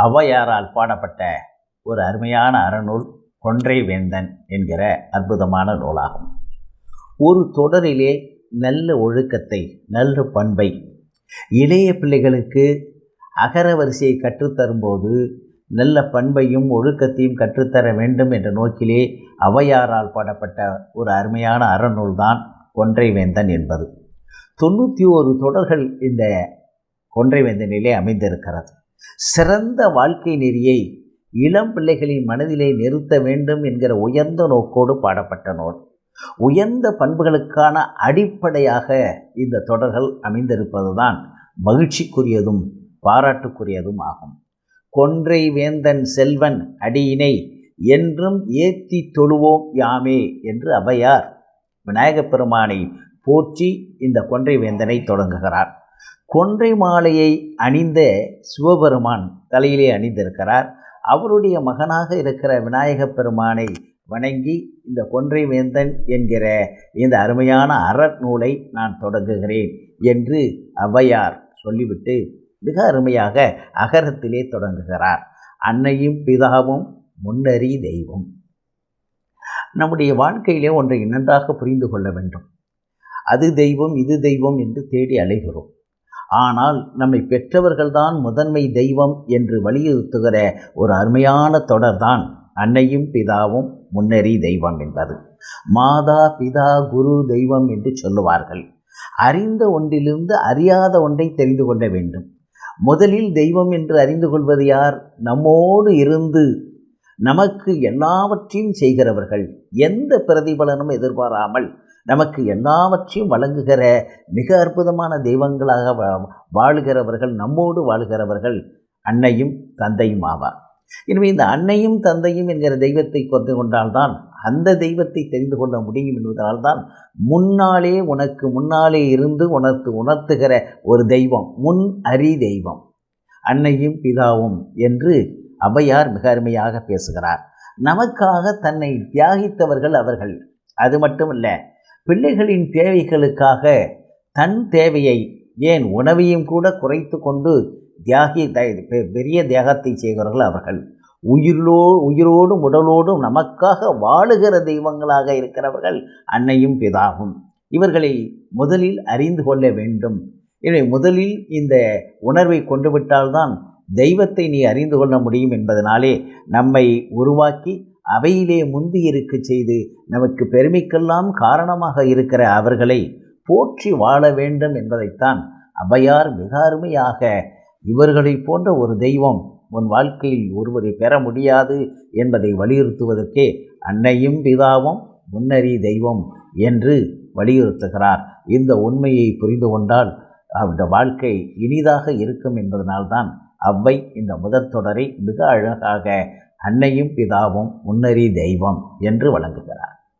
ஔவையாரால் பாடப்பட்ட ஒரு அருமையான அறநூல் கொன்றை வேந்தன் என்கிற அற்புதமான நூலாகும். ஒரு தொடரிலே நல்ல ஒழுக்கத்தை நல்ல பண்பை இளைய பிள்ளைகளுக்கு அகர வரிசையை கற்றுத்தரும்போது நல்ல பண்பையும் ஒழுக்கத்தையும் கற்றுத்தர வேண்டும் என்ற நோக்கிலே ஔவையாரால் பாடப்பட்ட ஒரு அருமையான அறநூல்தான் கொன்றைவேந்தன் என்பது. தொண்ணூற்றி ஒரு தொடர்கள் இந்த கொன்றை வேந்தனிலே அமைந்திருக்கிறது. சிறந்த வாழ்க்கை நெறியை இளம் பிள்ளைகளின் மனதிலே நிறுத்த வேண்டும் என்கிற உயர்ந்த நோக்கோடு பாடப்பட்ட நூல். உயர்ந்த பண்புகளுக்கான அடிப்படையாக இந்த தொடர்கள் அமைந்திருப்பதுதான் மகிழ்ச்சிக்குரியதும் பாராட்டுக்குரியதும் ஆகும். கொன்றை வேந்தன் செல்வன் அடியினை என்றும் ஏத்தி தொழுவோம் யாமே என்று அவையார் விநாயகப் பெருமானை போற்றி இந்த கொன்றை வேந்தனை தொடங்குகிறார். கொன்றை மாலையை அணிந்த சிவபெருமான் தலையிலே அணிந்திருக்கிறார். அவருடைய மகனாக இருக்கிற விநாயகப் பெருமானை வணங்கி இந்த கொன்றை வேந்தன் என்கிற இந்த அருமையான அறநூலை நான் தொடங்குகிறேன் என்று ஔவையார் சொல்லிவிட்டு மிக அருமையாக அகரத்திலே தொடங்குகிறார். அன்னையும் பிதாவும் முன்னறி தெய்வம். நம்முடைய வாழ்க்கையிலே ஒன்றை நன்றாக புரிந்து கொள்ள வேண்டும். அது தெய்வம் இது தெய்வம் என்று தேடி அலைகிறோம். ஆனால் நம்மை பெற்றவர்கள்தான் முதன்மை தெய்வம் என்று வலியுறுத்துகிற ஒரு அருமையான தொடர்தான் அன்னையும் பிதாவும் முன்னறி தெய்வம் என்பது. மாதா பிதா குரு தெய்வம் என்று சொல்லுவார்கள். அறிந்த ஒன்றிலிருந்து அறியாத ஒன்றை தெரிந்து கொள்ள வேண்டும். முதலில் தெய்வம் என்று அறிந்து கொள்வது யார்? நம்மோடு இருந்து நமக்கு எல்லாவற்றையும் செய்கிறவர்கள் எந்த பிரதிபலனும் எதிர்பாராமல் நமக்கு எல்லாவற்றையும் வழங்குகிற மிக அற்புதமான தெய்வங்களாக வாழுகிறவர்கள் நம்மோடு வாழ்கிறவர்கள் அன்னையும் தந்தையும் ஆவார். எனவே இந்த அன்னையும் தந்தையும் என்கிற தெய்வத்தை கொண்டு கொண்டால்தான் அந்த தெய்வத்தை தெரிந்து கொள்ள முடியும் என்பதனால்தான் முன்னாலே உனக்கு முன்னாலே இருந்து உணர்த்து உணர்த்துகிற ஒரு தெய்வம் முன் அறி தெய்வம் அன்னையும் பிதாவும் என்று அவையார் மிக அருமையாக பேசுகிறார். நமக்காக தன்னை தியாகித்தவர்கள் அவர்கள். அது மட்டுமல்ல பிள்ளைகளின் தேவைகளுக்காக தன் தேவையை ஏன் உணவையும் கூட குறைத்து கொண்டு தியாகி பெரிய தியாகத்தை செய்கிறவர்கள் அவர்கள். உயிரோ உயிரோடும் உடலோடும் நமக்காக வாழுகிற தெய்வங்களாக இருக்கிறவர்கள் அன்னையும் பிதாகும் இவர்களை முதலில் அறிந்து கொள்ள வேண்டும். எனவே முதலில் இந்த உணர்வை கொண்டு விட்டால்தான் தெய்வத்தை நீ அறிந்து கொள்ள முடியும் என்பதனாலே நம்மை உருவாக்கி அவையிலே முந்தி இருக்க செய்து நமக்கு பெருமைக்கெல்லாம் காரணமாக இருக்கிற அவர்களை போற்றி வாழ வேண்டும் என்பதைத்தான் அவையார் மிக அருமையாக இவர்களை போன்ற ஒரு தெய்வம் உன் வாழ்க்கையில் ஒருவரை பெற முடியாது என்பதை வலியுறுத்துவதற்கே அன்னையும் பிதாவும் முன்னறி தெய்வம் என்று வலியுறுத்துகிறார். இந்த உண்மையை புரிந்து கொண்டால் அவருடைய வாழ்க்கை இனிதாக இருக்கும் என்பதனால்தான் அவ்வை இந்த முதற் தொடரை மிக அழகாக அன்னையும் பிதாவும் முன்னறி தெய்வம் என்று வழங்குகிறார்.